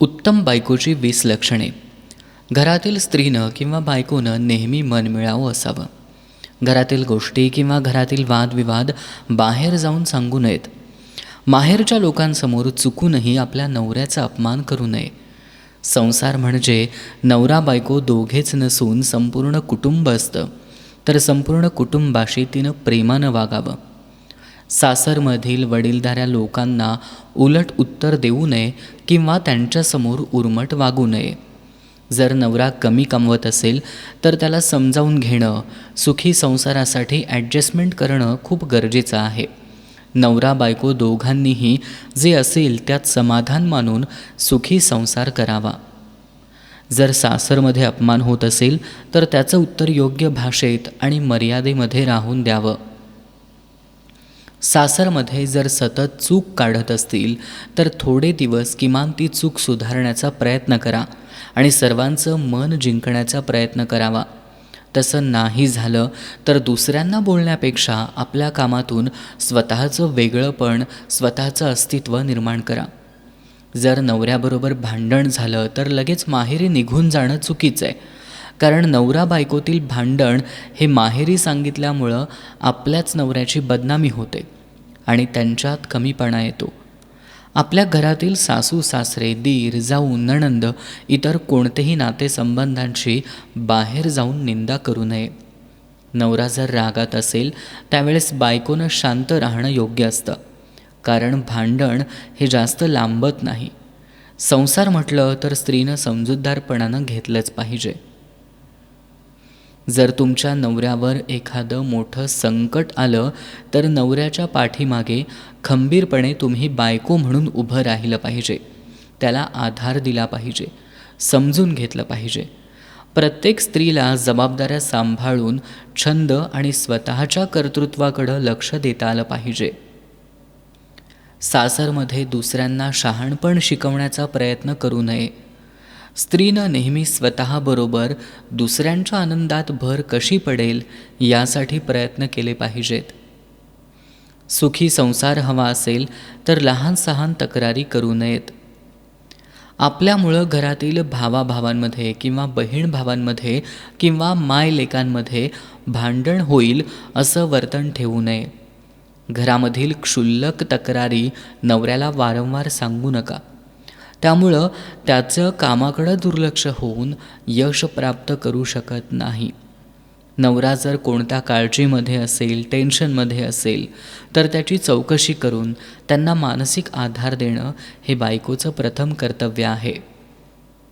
उत्तम बायकोची वीस लक्षणे. घरातील स्त्रीनं किंवा बायकोनं नेहमी मनमिळावं असावं. घरातील गोष्टी किंवा घरातील वादविवाद बाहेर जाऊन सांगू नयेत. माहेरच्या लोकांसमोर चुकूनही आपल्या नवऱ्याचा अपमान करू नये. संसार म्हणजे नवरा बायको दोघेच नसून संपूर्ण कुटुंब असतं. तर संपूर्ण कुटुंबाशी तिनं प्रेमानं वागावं. सासरमधील वडीलधाऱ्या लोकांना उलट उत्तर देऊ नये किंवा त्यांच्यासमोर उर्मट वागू नये. जर नवरा कमी कमवत असेल तर त्याला समजावून घेणं सुखी संसारासाठी ॲडजस्टमेंट करणं खूप गरजेचं आहे. नवरा बायको दोघांनीही जे असेल त्यात समाधान मानून सुखी संसार करावा. जर सासरमध्ये अपमान होत असेल तर त्याचं उत्तर योग्य भाषेत आणि मर्यादेमध्ये राहून द्यावं. सासरमध्ये जर सतत चूक काढत असतील तर थोडे दिवस किमान ती चूक सुधारण्याचा प्रयत्न करा आणि सर्वांचं मन जिंकण्याचा प्रयत्न करावा. तसं नाही झालं तर दुसऱ्यांना बोलण्यापेक्षा आपल्या कामातून स्वतःचं वेगळंपण स्वतःचं अस्तित्व निर्माण करा. जर नवऱ्याबरोबर भांडण झालं तर लगेच माहेरी निघून जाणं चुकीचं आहे. कारण नवरा बायकोतील भांडण हे माहेरी सांगितल्यामुळं आपल्याच नवऱ्याची बदनामी होते आणि त्यांच्यात कमीपणा येतो. आपल्या घरातील सासू सासरे दीर जाऊ नणंद इतर कोणतेही नातेसंबंधांशी बाहेर जाऊन निंदा करू नये. नवरा जर रागात असेल त्यावेळेस बायकोनं शांत राहणं योग्य असतं. कारण भांडण हे जास्त लांबत नाही. संसार म्हटलं तर स्त्रीनं समजूतदारपणानं घेतलंच पाहिजे. जर तुमच्या नवऱ्यावर एखादं मोठं संकट आलं तर नवऱ्याच्या पाठीमागे खंबीरपणे तुम्ही बायको म्हणून उभं राहिलं पाहिजे. त्याला आधार दिला पाहिजे समजून घेतलं पाहिजे. प्रत्येक स्त्रीला जबाबदाऱ्या सांभाळून छंद आणि स्वतःच्या कर्तृत्वाकडं लक्ष देता आलं पाहिजे. सासरमध्ये दुसऱ्यांना शहाणपण शिकवण्याचा प्रयत्न करू नये. स्त्रीनं नेहमी स्वतःबरोबर दुसऱ्यांच्या आनंदात भर कशी पडेल यासाठी प्रयत्न केले पाहिजेत. सुखी संसार हवा असेल तर लहान सहान तक्रारी करू नयेत. आपल्यामुळं घरातील भावाभावांमध्ये किंवा बहीण भावांमध्ये किंवा मायलेकांमध्ये भांडण होईल असं वर्तन ठेवू नये. घरामधील क्षुल्लक तक्रारी नवऱ्याला वारंवार सांगू नका. त्यामुळं त्याचं कामाकडं दुर्लक्ष होऊन यश प्राप्त करू शकत नाही. नवरा जर कोणत्या काळजीमध्ये असेल टेन्शनमध्ये असेल तर त्याची चौकशी करून त्यांना मानसिक आधार देणं हे बायकोचं प्रथम कर्तव्य आहे.